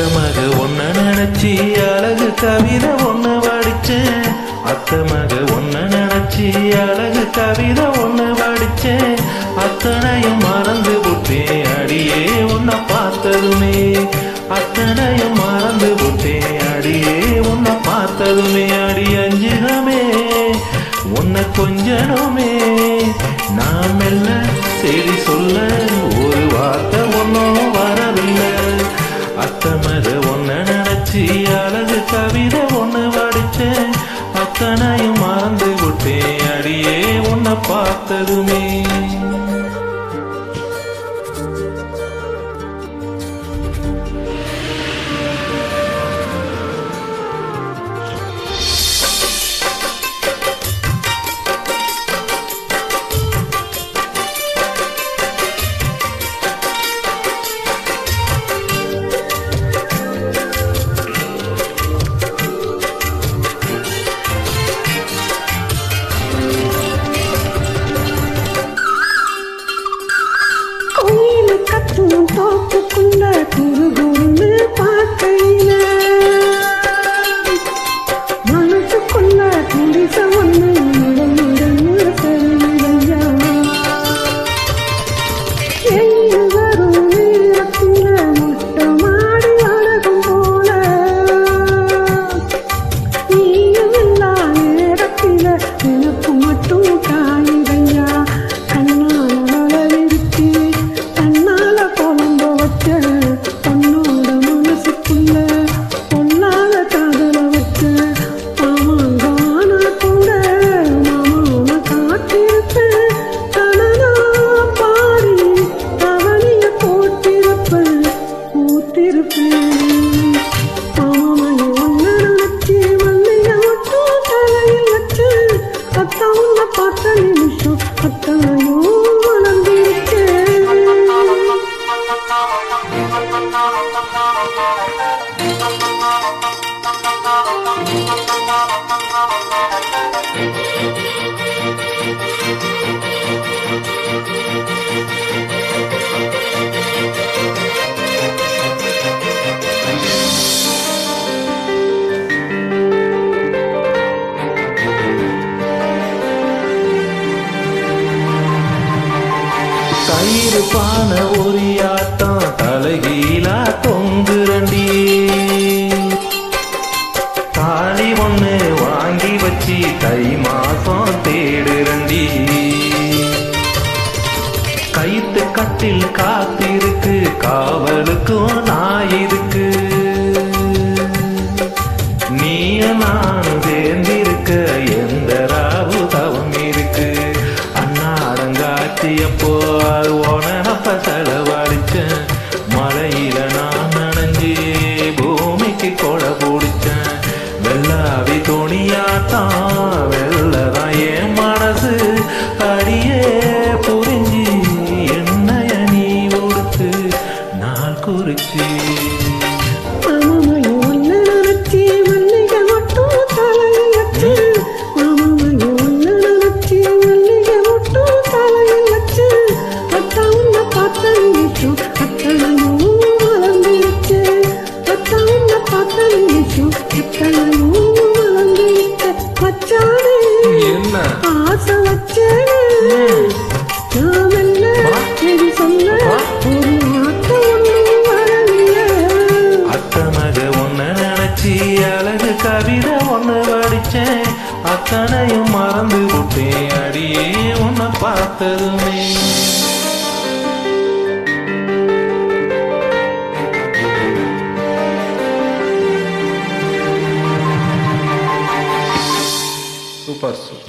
நினைச்சி அழகு கவிதை ஒண்ணு வடிச்சேன் அத்தமாக ஒன்ன நினைச்சி அழகு கவிதை ஒண்ணு வடிச்சேன் அத்தனையும் மறந்து விட்டேன் அடியே உன்னை பார்த்ததுமே. அத்தனையும் மறந்து விட்டேன் அடியே உன்னை பார்த்ததுமே. அடி அஞ்சுகமே உன்னை கொஞ்சனுமே. நான் மெல்ல சரி சொல்ல ஒரு வார்த்தை அத்தனையும் மறந்து விட்டேன் அடியே உன்னை பார்த்ததுமே. கயிறு பான ஒரு ஆட்டம் தலைகீழா தொங்குரண்டி தாலி ஒண்ணு வாங்கி வச்சு தை மாசம் தேடுரண்டி கைத்து கட்டில் காத்திருக்கு காவலுக்கும் நாயிருக்கு மச்சானே என்ன? ஆசை வச்சேனே. என்ன சரி சொல்ல ஒரு வார்த்தை ஒன்றும் வரலையே அத்தமக ஒன்ன நினைச்சி அழகு கவிதை ஒண்ணு வடிச்சேன் அத்தனையும் மறந்து விட்டேன் அடியே உன்னை பார்த்ததுமே. passo.